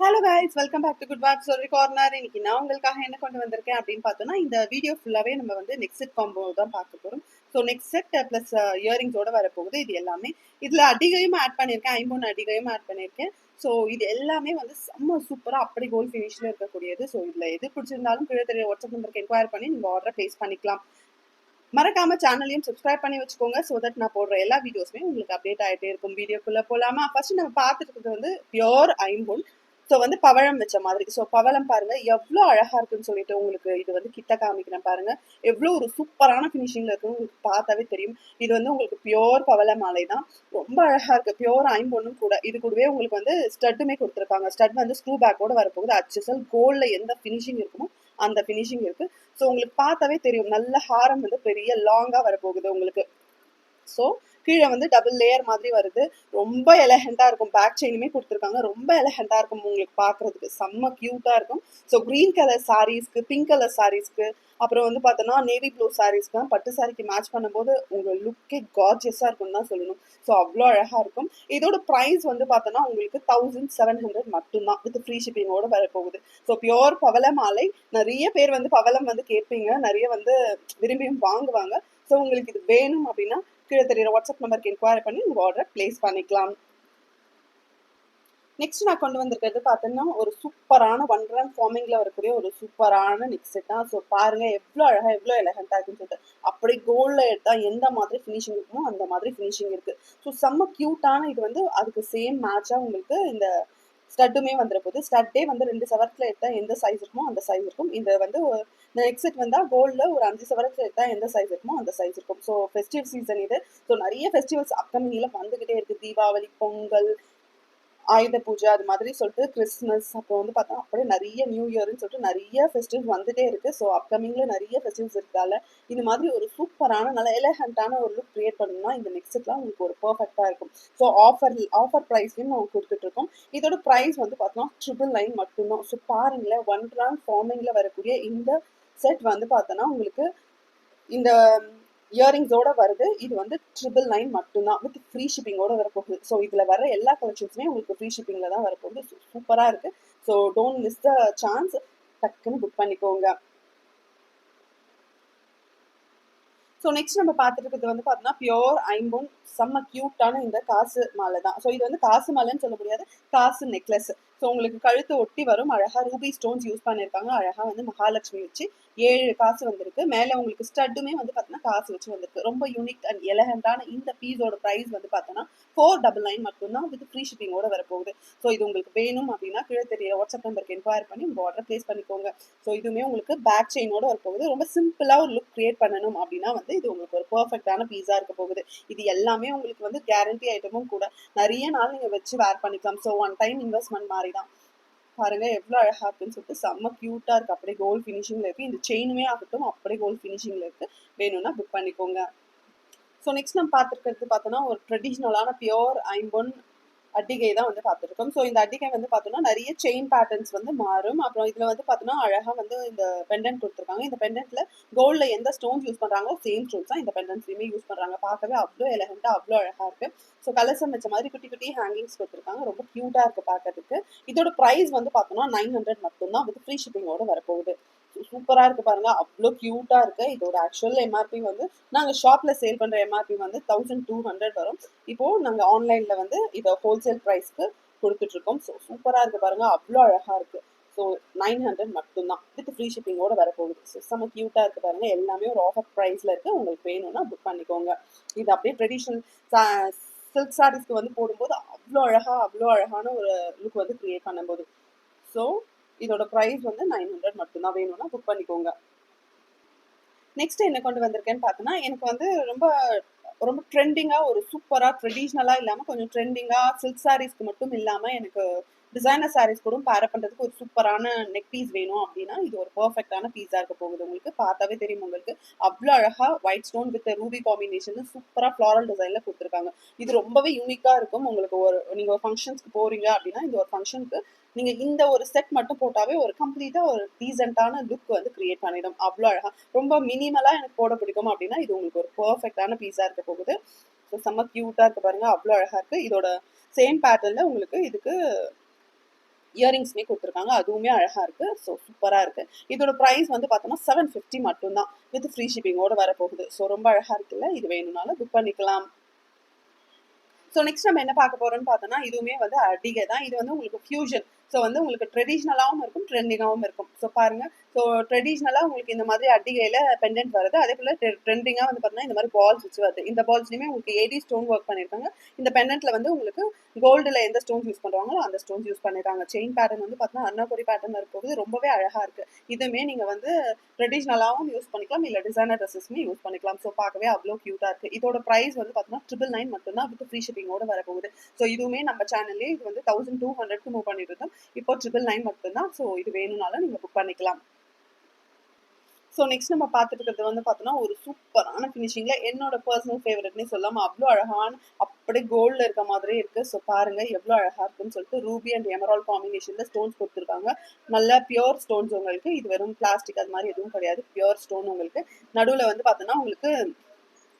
Hello guys welcome back to good what story corner இன்னைக்கு நான் உங்களுக்காக என்ன கொண்டு வந்திருக்கேன் அப்படின்னு பார்த்தோம்னா இந்த வீடியோ ஃபுல்லாகவே நம்ம வந்து நெக்ஸ்ட் செட் காம்போ தான் பார்க்க போகிறோம் ஸோ நெக்ஸ்ட் செட் ப்ளஸ் இயரிங்ஸோட வரப்போகுது. இது எல்லாமே இதில் அடிகையும் ஆட் பண்ணியிருக்கேன். ஐம்பொன் அடிகையும் ஆட் பண்ணியிருக்கேன். ஸோ இது எல்லாமே வந்து செம்ம சூப்பராக அப்படி கோல் ஃபினிஷில் இருக்கக்கூடியது. ஸோ இதில் எது பிடிச்சிருந்தாலும் கீழே தெரிய வாட்ஸ்அப் நம்பருக்கு என்கொயர் பண்ணி நீங்கள் ஆர்டரை ப்ளேஸ் பண்ணிக்கலாம். மறக்காம சேனலையும் சப்ஸ்கிரைப் பண்ணி வச்சுக்கோங்க. ஸோ தட் நான் போடுற எல்லா வீடியோஸுமே உங்களுக்கு அப்டேட் ஆகிட்டே இருக்கும். வீடியோக்குள்ளே போகலாமா ஃபர்ஸ்ட் நம்ம பார்த்துட்டு வந்து பியோர் ஐம்பொன். ஸோ வந்து பவழம் வச்ச மாதிரி ஸோ பவளம் பாருங்க. எவ்வளோ அழகா இருக்குன்னு சொல்லிட்டு உங்களுக்கு இது வந்து கிட்ட காமிக்கிறேன் பாருங்க. எவ்வளோ ஒரு சூப்பரான ஃபினிஷிங்ல இருக்குன்னு உங்களுக்கு பார்த்தாவே தெரியும். இது வந்து உங்களுக்கு பியோர் பவள மாலை தான். ரொம்ப அழகா இருக்கு. பியோர் ஐம்பொண்ணும் கூட. இது கூடவே உங்களுக்கு வந்து ஸ்டட்டுமே கொடுத்துருப்பாங்க. ஸ்டட் வந்து ஸ்க்ரூ பேக்கோட வரப்போகுது. அச்சசல் கோல்ட்ல எந்த ஃபினிஷிங் இருக்குமோ அந்த ஃபினிஷிங் இருக்கு. ஸோ உங்களுக்கு பார்த்தாவே தெரியும். நல்ல ஹாரம் வந்து பெரிய லாங்கா வரப்போகுது உங்களுக்கு. ஸோ கீழே வந்து டபுள் லேயர் மாதிரி வருது. ரொம்ப எலகெண்டா இருக்கும். பேக் செயினுமே கொடுத்துருக்காங்க. ரொம்ப எலகெண்ட்டாக இருக்கும் உங்களுக்கு பார்க்கறதுக்கு. செம்ம க்யூட்டாக இருக்கும். ஸோ க்ரீன் கலர் சாரீஸ்க்கு பிங்க் கலர் சாரீஸ்க்கு அப்புறம் வந்து பார்த்தோன்னா நேவி ப்ளூ சாரீஸ்க்கு பட்டு சாரிக்கு மேட்ச் பண்ணும்போது உங்கள் லுக்கே கார்ஜியஸாக இருக்கும்னு தான் சொல்லணும். ஸோ அவ்வளோ அழகாக இருக்கும். இதோட ப்ரைஸ் வந்து பார்த்தோன்னா உங்களுக்கு தௌசண்ட் செவன் ஹண்ட்ரட் மட்டும்தான். வித் ஃப்ரீ ஷிப்பிங்கோட வரப்போகுது ஸோ பியோர் பவள மாலை நிறைய பேர் வந்து பவளம் வந்து கேட்பீங்க. நிறைய வந்து விரும்பியும் வாங்குவாங்க. ஸோ உங்களுக்கு இது வேணும் அப்படின்னா கீழே தெரியுற வாட்ஸ்அப் நம்பருக்கு என்கொயரி பண்ணி உங்கள் ஆர்டரை ப்ளேஸ் பண்ணிக்கலாம். நெக்ஸ்ட் நான் கொண்டு வந்திருக்கிறது பார்த்தோம்னா ஒரு சூப்பரான ஒன் ரன் ஃபார்மிங்கில் வரக்கூடிய ஒரு சூப்பரான நெக்ஸ்ட் செட் தான். ஸோ பாருங்கள் எவ்வளோ அழகாக எவ்வளோ எலகண்ட்டாக இருக்குன்னு சொல்லிட்டு. அப்படி கோல்டில் எடுத்தால் எந்த மாதிரி ஃபினிஷிங் இருக்குமோ அந்த மாதிரி ஃபினிஷிங் இருக்குது ஸோ செம்ம க்யூட்டான இது வந்து அதுக்கு சேம் மேட்சாக உங்களுக்கு இந்த ஸ்டட்டுமே வந்துட போகுது ஸ்டட்டே வந்து ரெண்டு சவரத்தில் எடுத்தால் எந்த சைஸ் இருக்குமோ அந்த சைஸ் இருக்கும். இந்த வந்து இந்த எக்ஸெட் வந்தால் கோல்டில் ஒரு அஞ்சு சவரத்தில் எடுத்தால் எந்த சைஸ் இருக்குமோ அந்த சைஸ் இருக்கும். ஸோ ஃபெஸ்டிவல் சீசன் இது. ஸோ நிறைய ஃபெஸ்டிவல்ஸ் அப்கமிங்கில் வந்துக்கிட்டே இருக்குது தீபாவளி பொங்கல் ஆயுத பூஜை அது மாதிரி சொல்லிட்டு கிறிஸ்மஸ் அப்புறம் வந்து பார்த்தா அப்படியே நிறைய நியூ இயர்னு சொல்லிட்டு நிறைய ஃபெஸ்டிவல்ஸ் வந்துட்டே இருக்கு. ஸோ அப்கமிங்கில் நிறைய ஃபெஸ்டிவல்ஸ் இருக்கால. இந்த மாதிரி ஒரு சூப்பரான நல்ல எலகண்டான ஒரு லுக் கிரியேட் பண்ணணும்னா இந்த நெக்ஸ்ட்லாம் உங்களுக்கு ஒரு பர்ஃபெக்டாக இருக்கும். ஸோ ஆஃபர் ஆஃபர் ப்ரைஸ்லையும் நாங்கள் கொடுத்துட்ருக்கோம் இதோட ப்ரைஸ் வந்து பார்த்தோம்னா ட்ரிபிள் நைன் மட்டும்தான். ஸோ பாருங்களேன் ஒன் ரவுண்ட் ஃபார்மிங்கில் வரக்கூடிய இந்த செட் வந்து பார்த்தோன்னா உங்களுக்கு இந்த இயரிங்ஸோட வருது. இது வந்து ட்ரிபிள் நைன் மட்டும்தான். வித் ஃப்ரீ ஷிப்பிங்கோட வரப்போகுது. ஸோ இதில் வர எல்லா கலெக்ஷன்ஸுமே உங்களுக்கு ஃப்ரீ ஷிப்பிங்கில் தான் வரப்போகுது. சூப்பராக இருக்குது so don't miss the chance டக்குன்னு புக் பண்ணிக்கோங்க. ஸோ நெக்ஸ்ட் நம்ம பார்த்துருக்கிறது இருக்கிறது வந்து பார்த்தோம்னா பியோர் ஐம்பொன் செம்ம க்யூட்டான இந்த காசு மாலை தான். ஸோ இது வந்து காசு மாலைன்னு சொல்ல முடியாது. காசு நெக்லஸ் ஸோ உங்களுக்கு கழுத்து ஒட்டி வரும். அழகாக ரூபி ஸ்டோன்ஸ் யூஸ் பண்ணியிருக்காங்க அழகாக வந்து மகாலட்சுமி வச்சு ஏழு காசு வந்திருக்கு. மேலே உங்களுக்கு ஸ்டட்டுமே வந்து பார்த்தீங்கன்னா காசு வச்சு வந்திருக்கு. ரொம்ப யூனிக் அண்ட் எலகண்டான இந்த பீஸோட ப்ரைஸ் வந்து பார்த்தோன்னா ஃபோர் டபுள் நைன் மட்டும்தான் வித் ஃப்ரீ ஷிப்பிங்கோட வரப்போகுது. ஸோ இது உங்களுக்கு வேணும் அப்படின்னா கீழே தெரிய வாட்ஸ்அப் நம்பருக்கு என்கொயர் பண்ணி உங்கள் ஆர்டர் ப்ளேஸ் பண்ணிக்கோங்க. ஸோ இதுவுமே உங்களுக்கு பேக் செயினோட வரப்போகுது. ரொம்ப சிம்பிளாக ஒரு லுக் கிரியேட் பண்ணணும் அப்படின்னா வந்து இது உங்களுக்கு ஒரு பர்ஃபெக்டான பீஸாக இருக்க போகுது. இது எல்லாமே உங்களுக்கு வந்து கேரண்டி ஐட்டமும் கூட நிறைய நாள் நீங்கள் வச்சு வேர் பண்ணிக்கலாம். ஸோ ஒன் டைம் இன்வெஸ்ட்மெண்ட் மாதிரி தான் பாருங்க எவ்வளோ அழகா இருக்குன்னு சொல்லிட்டு செம்ம க்யூட்டாக இருக்கு. அப்படியே கோல் ஃபினிஷிங்கில் இருக்கு. இந்த செயினுமே ஆகட்டும் அப்படியே கோல் ஃபினிஷிங்கில் இருக்கு. வேணும்னா புக் பண்ணிக்கோங்க. ஸோ நெக்ஸ்ட் நம்ம பார்த்துருக்கிறது பார்த்தோன்னா ஒரு ட்ரெடிஷ்னலான பியோர் ஐம்பொன் அட்டிகை தான் வந்து பார்த்துருக்கோம். ஸோ இந்த அட்டிகை வந்து பார்த்தோம்னா நிறைய செயின் பேட்டர்ன்ஸ் வந்து மாறும். அப்புறம் இதில் வந்து பார்த்தோன்னா அழகாக வந்து இந்த பெண்டன்ட் கொடுத்துருக்காங்க. இந்த பெண்டன்ட்ல கோல்டில் எந்த ஸ்டோன்ஸ் யூஸ் பண்ணுறாங்களோ சேம் ஸ்டோன்ஸ் தான் இந்த பெண்டன்ட்ஸ்லையுமே யூஸ் பண்ணுறாங்க பார்க்கவே அவ்வளோ எலகண்ட்டாக அவ்வளோ அழகாக இருக்குது ஸோ கலர்ஸம் வச்ச மாதிரி குட்டி குட்டி ஹேங்கிங்ஸ் கொடுத்துருக்காங்க. ரொம்ப க்யூட்டாக இருக்குது பார்க்கறதுக்கு. இதோட ப்ரைஸ் வந்து பார்த்தோம்னா நைன் ஹண்ட்ரட் மட்டும்தான். வித் ஃப்ரீ ஷிப்பிங்கோட வரப்போகுது. சூப்பராக இருக்குது பாருங்க. அவ்வளோ க்யூட்டாக இருக்குது இதோட ஆக்சுவல் எம்ஆர்பி வந்து நாங்கள் ஷாப்பில் சேல் பண்ணுற எம்ஆர்பி வந்து தௌசண்ட் டூ ஹண்ட்ரட் வரும். இப்போது நாங்கள் ஆன்லைனில் வந்து இதை ஹோல்சேல் ப்ரைஸ்க்கு கொடுத்துட்ருக்கோம். ஸோ சூப்பராக இருக்குது பாருங்கள் அவ்வளோ அழகாக இருக்குது ஸோ நைன் ஹண்ட்ரட் மட்டும்தான். வித் ஃப்ரீ ஷிப்பிங்கோட வரப்போகுது. ஸோ செம்ம க்யூட்டாக இருக்குது பாருங்கள் எல்லாமே ஒரு ஆஃபர் ப்ரைஸில் இருக்குது உங்களுக்கு வேணும்னா புக் பண்ணிக்கோங்க. இது அப்படியே ட்ரெடிஷ்னல் சில்க் சாரீஸ்க்கு வந்து போடும்போது அவ்வளோ அழகாக அவ்வளோ அழகான ஒரு லுக் வந்து க்ரியேட் பண்ணும்போது. ஸோ இதோட ப்ரைஸ் வந்து நைன் ஹண்ட்ரட் மட்டும்தான் வேணும்னா புக் பண்ணிக்கோங்க. நெக்ஸ்ட் என்ன கொண்டு வந்திருக்கேன்னு பார்த்தோன்னா எனக்கு வந்து ரொம்ப ரொம்ப ட்ரெண்டிங்காக ஒரு சூப்பராக ட்ரெடிஷ்னலாக இல்லாமல் கொஞ்சம் ட்ரெண்டிங்காக சில்க் சாரீஸ்க்கு மட்டும் இல்லாமல் எனக்கு டிசைனர் சாரீஸ் கூட பேர் பண்ணுறதுக்கு ஒரு சூப்பரான நெக் பீஸ் வேணும் அப்படின்னா இது ஒரு பர்ஃபெக்டான பீஸாக இருக்க போகுது. உங்களுக்கு பார்த்தாவே தெரியும் உங்களுக்கு. அவ்வளோ அழகாக white stone with ruby combination சூப்பராக ஃப்ளாரல் டிசைனில் கொடுத்துருக்காங்க. இது ரொம்பவே யூனிக்காக இருக்கும். உங்களுக்கு ஒரு நீங்கள் ஒரு ஃபங்க்ஷன்ஸ்க்கு போகிறீங்க அப்படின்னா இந்த ஒரு ஃபங்க்ஷனுக்கு நீங்கள் இந்த ஒரு செட் மட்டும் போட்டாவே ஒரு கம்ப்ளீட்டாக ஒரு டீசெண்டான லுக் வந்து கிரியேட் பண்ணிடும். அவ்வளோ அழகாக ரொம்ப மினிமலாக எனக்கு போட பிடிக்கும் அப்படின்னா இது உங்களுக்கு ஒரு பர்ஃபெக்டான பீஸாக இருக்க போகுது. ஸோ செம்ம க்யூட்டாக இருக்கு பாருங்க. அவ்வளோ அழகாக இருக்குது இதோட சேம் பேட்டர்னில் உங்களுக்கு இதுக்கு இயரிங்ஸ்மே கொடுத்துருக்காங்க. அதுவுமே அழகாக இருக்குது ஸோ சூப்பராக இருக்குது இதோட ப்ரைஸ் வந்து பார்த்தோன்னா செவன் ஃபிஃப்டி மட்டும்தான். வித் ஃப்ரீ ஷிப்பிங்கோட வரப்போகுது. ஸோ ரொம்ப அழகாக இருக்குல்ல? இது வேணும்னாலும் புக் பண்ணிக்கலாம். ஸோ நெக்ஸ்ட் நம்ம என்ன பார்க்க போகிறோம்னு பார்த்தோம்னா இதுவுமே வந்து அடிகை தான் இது வந்து உங்களுக்கு ஃபியூஷன் ஸோ வந்து உங்களுக்கு ட்ரெடிஷ்னலாகவும் இருக்கும் ட்ரெண்டிங்காகவும் இருக்கும். ஸோ பாருங்க. ஸோ ட்ரெடிஷ்னலாக உங்களுக்கு இந்த மாதிரி அடிகையில் பெண்டன்ட் வருது. அதே போல் ட்ரெண்டிங்காக வந்து பார்த்தீங்கன்னா இந்த மாதிரி பால்ஸ் வச்சு வருது. இந்த பால்ஸ்லையுமே உங்களுக்கு எயிட்டி ஸ்டோன் ஒர்க் பண்ணியிருக்காங்க இந்த பெண்டன்ட்ல வந்து உங்களுக்கு கோல்டில் எந்த ஸ்டோன்ஸ் யூஸ் பண்ணுறாங்களோ அந்த ஸ்டோன்ஸ் யூஸ் பண்ணிருக்காங்க. செயின் பேட்டர்ன் வந்து பார்த்தீங்கன்னா அன்னப்பொடி பேட்டர்ன் இருக்கும்போது ரொம்பவே அழகாக இருக்குது இதுவுமே நீங்கள் வந்து ட்ரெடிஷ்னலாகவும் யூஸ் பண்ணிக்கலாம். இல்லை டிசைனர் ட்ரெஸ்ஸஸ்மே யூஸ் பண்ணிக்கலாம். ஸோ பார்க்கவே அவ்வளோ க்யூட்டாக இருக்குது இதோட ப்ரைஸ் வந்து பார்த்தீங்கன்னா ட்ரிபிள் நைன் மட்டும்தான் வித் ஃப்ரீ ஷிப்பிங்கோடு வரப்போகுது. ஸோ இதுவுமே நம்ம சேனல்லே இது வந்து தௌசண்ட் டூ ஹண்ட்ரட்க்கு மூவ் பண்ணிட்டு இருந்தோம் இப்போ ட்ரிபிள் நைன் மட்டும்தான். ஸோ இது வேணும்னாலும் நீங்கள் புக் பண்ணிக்கலாம். ஸோ நெக்ஸ்ட் நம்ம பார்த்துட்டு இருக்கிறது வந்து பார்த்தோன்னா ஒரு சூப்பரான ஃபினிஷிங்கில் என்னோட பர்சனல் ஃபேவரட்னே சொல்லாமல் அவ்வளோ அழகான அப்படியே கோல்டில் இருக்க மாதிரியே இருக்குது ஸோ பாருங்கள் எவ்வளோ அழகாக இருக்குன்னு சொல்லிட்டு ரூபி அண்ட் எமரால் காம்பினேஷனில் ஸ்டோன்ஸ் கொடுத்துருக்காங்க. நல்ல பியோர் ஸ்டோன்ஸ் உங்களுக்கு. இது வெறும் பிளாஸ்டிக் அது மாதிரி எதுவும் கிடையாது. பியோர் ஸ்டோன் உங்களுக்கு. நடுவில் வந்து பார்த்தோன்னா உங்களுக்கு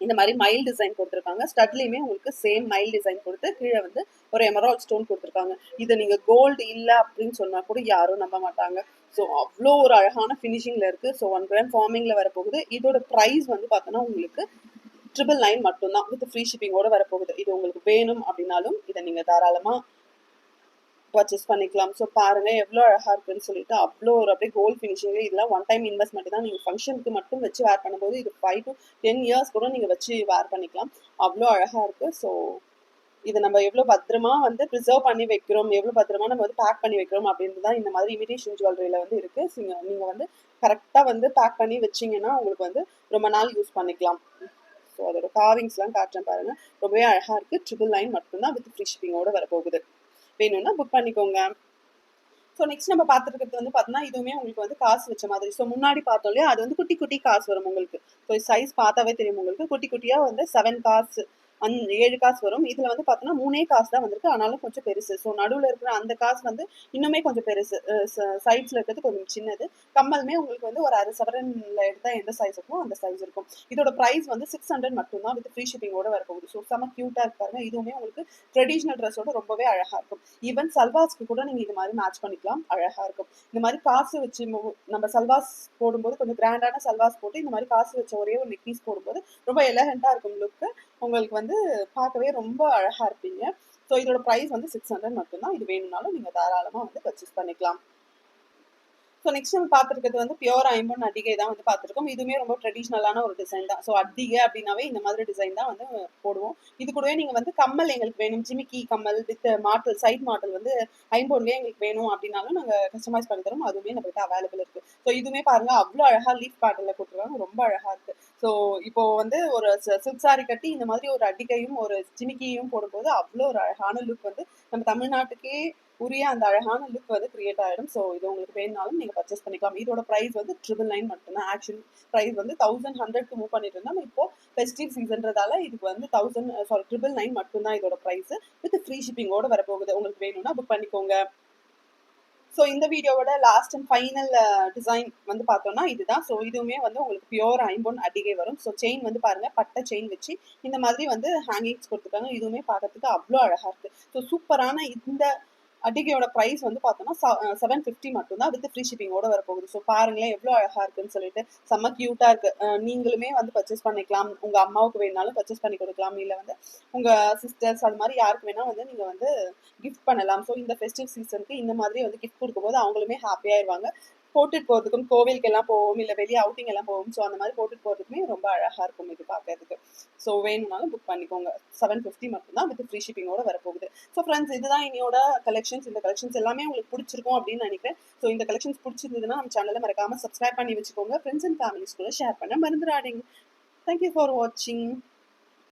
இந்த மாதிரி மைல் டிசைன் கொடுத்துருக்காங்க. ஸ்டட்லேயுமே உங்களுக்கு சேம் மைல் டிசைன் கொடுத்து கீழே வந்து ஒரு எமரால் ஸ்டோன் கொடுத்துருக்காங்க. இதை நீங்கள் கோல்டு இல்லை அப்படின்னு சொன்னால் கூட யாரும் நம்ப மாட்டாங்க. ஸோ அவ்வளோ ஒரு அழகான ஃபினிஷிங்கில் இருக்குது ஸோ ஒன் கிராம் ஃபார்மிங்கில் வரப்போகுது. இதோட ப்ரைஸ் வந்து பார்த்தோன்னா உங்களுக்கு ட்ரிபிள் நைன் மட்டும்தான். வித் ஃப்ரீ ஷிப்பிங்கோட வரப்போகுது. இது உங்களுக்கு வேணும் அப்படின்னாலும் இதை நீங்கள் தாராளமாக பர்ச்சேஸ் பண்ணிக்கலாம். ஸோ பாருங்க எவ்வளோ அழகாக இருக்குன்னு சொல்லிட்டு அவ்வளோ ஒரு அப்படியே கோல் ஃபினிஷிங் இதெல்லாம் ஒன் டைம் இன்வெஸ்ட்மெண்ட் தான் நீங்கள் ஃபங்க்ஷனுக்கு மட்டும் வச்சு வேர் பண்ணும்போது இது ஃபைவ் டு டென் இயர்ஸ் கூட நீங்கள் வச்சு வேர் பண்ணிக்கலாம். அவ்வளோ அழகாக இருக்குது ஸோ இதை நம்ம எவ்வளோ பத்திரமா வந்து ப்ரிசர்வ் பண்ணி வைக்கிறோம் எவ்வளோ பத்திரமா நம்ம வந்து பேக் பண்ணி வைக்கிறோம் அப்படின்றது தான் இந்த மாதிரி இமிடேஷன் ஜுவல்லரியில் வந்து இருக்குது நீங்கள் வந்து கரெக்டாக வந்து பேக் பண்ணி வச்சிங்கன்னா உங்களுக்கு வந்து ரொம்ப நாள் யூஸ் பண்ணிக்கலாம். ஸோ அதோட காவிங்ஸ்லாம் காட்டுறேன் பாருங்கள் ரொம்பவே அழகாக இருக்குது ட்ரிபிள் நைன் மட்டும்தான் வித் ஃப்ரீ ஷிப்பிங்கோடு வரப்போகுது. வேணும்னா புக் பண்ணிக்கோங்க. ஸோ நெக்ஸ்ட் நம்ம பார்த்துருக்கிறது வந்து பார்த்தோன்னா இதுவுமே உங்களுக்கு வந்து காசு வச்ச மாதிரி. ஸோ முன்னாடி பார்த்தோம் இல்லையா அது வந்து குட்டி குட்டி காசு வரும் உங்களுக்கு. ஸோ சைஸ் பார்த்தாவே தெரியும் உங்களுக்கு. குட்டி குட்டியாக வந்து செவன் காசு. அந் ஏழு காசு வரும். இதில் வந்து பார்த்தோன்னா மூணே காசு தான் வந்திருக்கு. ஆனாலும் கொஞ்சம் பெருசு. ஸோ நடுவில் இருக்கிற அந்த காசு வந்து இன்னுமே கொஞ்சம் பெருசு. சைட்ஸில் இருக்கிறது கொஞ்சம் சின்னது. கம்மலுமே உங்களுக்கு வந்து ஒரு அரை சவரனில் எடுத்தால் எந்த சைஸ் இருக்குமோ அந்த சைஸ் இருக்கும். இதோட ப்ரைஸ் வந்து சிக்ஸ் ஹண்ட்ரட் மட்டும்தான் வித் ஃப்ரீ ஷிப்பிங்கோட வரப்போகுது ஸோ செம்ம க்யூட்டாக இருப்பாருங்க இதுவுமே உங்களுக்கு ட்ரெடிஷ்னல் ட்ரெஸ்ஸோட ரொம்பவே அழகாக இருக்கும். ஈவன் சல்வாஸ்க்கு கூட நீங்கள் இது மாதிரி மேட்ச் பண்ணிக்கலாம். அழகாக இருக்கும். இந்த மாதிரி காசு வச்சு நம்ம சல்வாஸ் போடும்போது கொஞ்சம் கிராண்டான சல்வாஸ் போட்டு இந்த மாதிரி காசு வச்ச ஒரே ஒரு நெக்லீஸ் போடும்போது ரொம்ப எலகண்ட்டாக இருக்கும் லுக்கு உங்களுக்கு வந்து வந்து பார்க்கவே ரொம்ப அழகாக இருப்பீங்க. ஸோ இதோட ப்ரைஸ் வந்து சிக்ஸ் ஹண்ட்ரட் மட்டும்தான். இது வேணும்னாலும் நீங்கள் தாராளமாக வந்து பர்ச்சேஸ் பண்ணிக்கலாம். ஸோ நெக்ஸ்ட் நம்ம பார்த்துருக்கிறது வந்து பியோர் ஐம்பொன் அட்டிகை தான் வந்து பார்த்துருக்கோம். இதுவுமே ரொம்ப ட்ரெடிஷ்னலான ஒரு டிசைன் தான். ஸோ அட்டிகை அப்படின்னாவே இந்த மாதிரி டிசைன் தான் வந்து போடுவோம். இது கூடவே நீங்கள் வந்து கம்மல் எங்களுக்கு வேணும். Jimikki Kammal with model side model வந்து ஐம்பொன்லேயே எங்களுக்கு வேணும் அப்படின்னாலும் நாங்கள் கஸ்டமைஸ் பண்ணி தரோம் அதுவுமே நம்மகிட்ட அவைலபிள் இருக்குது ஸோ இதுவுமே பாருங்க அவ்வளோ அழகாக லீஃப் பேட்டர்ல கொடுத்துருக்காங்க ரொம்ப அழகாக இருக்குது ஸோ இப்போ வந்து ஒரு சில்க் சாரி கட்டி இந்த மாதிரி ஒரு அடிக்கையும் ஒரு ஜிமிக்கியும் போடும்போது அவ்வளோ ஒரு அழகான லுக் வந்து நம்ம தமிழ்நாட்டுக்கே உரிய அந்த அழகான லுக் வந்து கிரியேட் ஆகிடும் ஸோ இது உங்களுக்கு வேணுனாலும் நீங்கள் பர்ச்சேஸ் பண்ணிக்கலாம். இதோட ப்ரைஸ் வந்து ட்ரிபிள் நைன் மட்டும்தான். ஆக்சுவல் ப்ரைஸ் வந்து தௌசண்ட் ஹண்ட்ரட்க்கு மூவ் பண்ணிட்டு இருந்தோம். இப்போ ஃபெஸ்டிவ் சீசன்றதால இதுக்கு வந்து தௌசண்ட் சாரி ட்ரிபிள் நைன் மட்டும்தான் இதோட ப்ரைஸ் வித் ஃப்ரீ ஷிப்பிங்கோட வரப்போகுது. உங்களுக்கு வேணும்னா புக் பண்ணிக்கோங்க. ஸோ இந்த வீடியோவோட லாஸ்ட் அண்ட் ஃபைனல் டிசைன் வந்து பார்த்தோம்னா இதுதான். ஸோ இதுவுமே வந்து உங்களுக்கு பியோர் ஐம்பொன் அடிகை வரும். ஸோ செயின் வந்து பாருங்க. பட்டை செயின் வச்சு இந்த மாதிரி வந்து ஹேங்கிங்ஸ் கொடுத்துருக்காங்க. இதுவுமே பார்க்கறதுக்கு அவ்வளோ அழகாக இருக்குது ஸோ சூப்பரான இந்த அட்டிகையோட ப்ரைஸ் வந்து பார்த்தோம்னா செவன் ஃபிஃப்டி மட்டும்தான் வித் ஃப்ரீ ஷிப்பிங்கோட வரப்போகுது. ஸோ பாருங்களேன் எவ்வளோ அழகாக இருக்குன்னு சொல்லிட்டு செம்ம க்யூட்டாக இருக்கு. நீங்களுமே வந்து பர்ச்சேஸ் பண்ணிக்கலாம். உங்கள் அம்மாவுக்கு வேணாலும் பர்ச்சேஸ் பண்ணி கொடுக்கலாம். இல்லை வந்து உங்கள் சிஸ்டர்ஸ் அது மாதிரி யாருக்கு வேணால் வந்து நீங்கள் வந்து கிஃப்ட் பண்ணலாம். ஸோ இந்த ஃபெஸ்டிவ் சீசனுக்கு இந்த மாதிரி வந்து கிஃப்ட் கொடுக்கும்போது அவங்களுமே ஹாப்பியாயிருவாங்க போட்டுட்டு போகிறதுக்கும் கோவிலுக்கு எல்லாம் போவோம் இல்லை வெளியே அவுட்டிங் எல்லாம் போவோம். ஸோ அந்த மாதிரி போட்டுட்டு போகிறதுக்குமே ரொம்ப அழகாக இருக்கும் இது பார்க்கறதுக்கு ஸோ வேணும்னாலும் புக் பண்ணிக்கோங்க. செவன் ஃபிஃப்டி மட்டும்தான் வித் ஃப்ரீ ஷிப்பிங்கோட வரப்போகுது. ஸோ ஃப்ரெண்ட்ஸ் இதுதான் என்னோட கலெக்ஷன்ஸ் இந்த கலெக்ஷன்ஸ் எல்லாமே உங்களுக்கு பிடிச்சிருக்கும் அப்படின்னு நினைக்கிறேன். ஸோ இந்த கலெக்ஷன்ஸ் பிடிச்சிருந்ததுன்னா நம்ம சேனலில் மறக்காமல் சப்ஸ்கிரைப் பண்ணி வச்சுக்கோங்க. ஃப்ரெண்ட்ஸ் அண்ட் ஃபேமிலிஸ் கூட ஷேர் பண்ண மறந்துடாதீங்க. தேங்க்யூ ஃபார் வாட்சிங்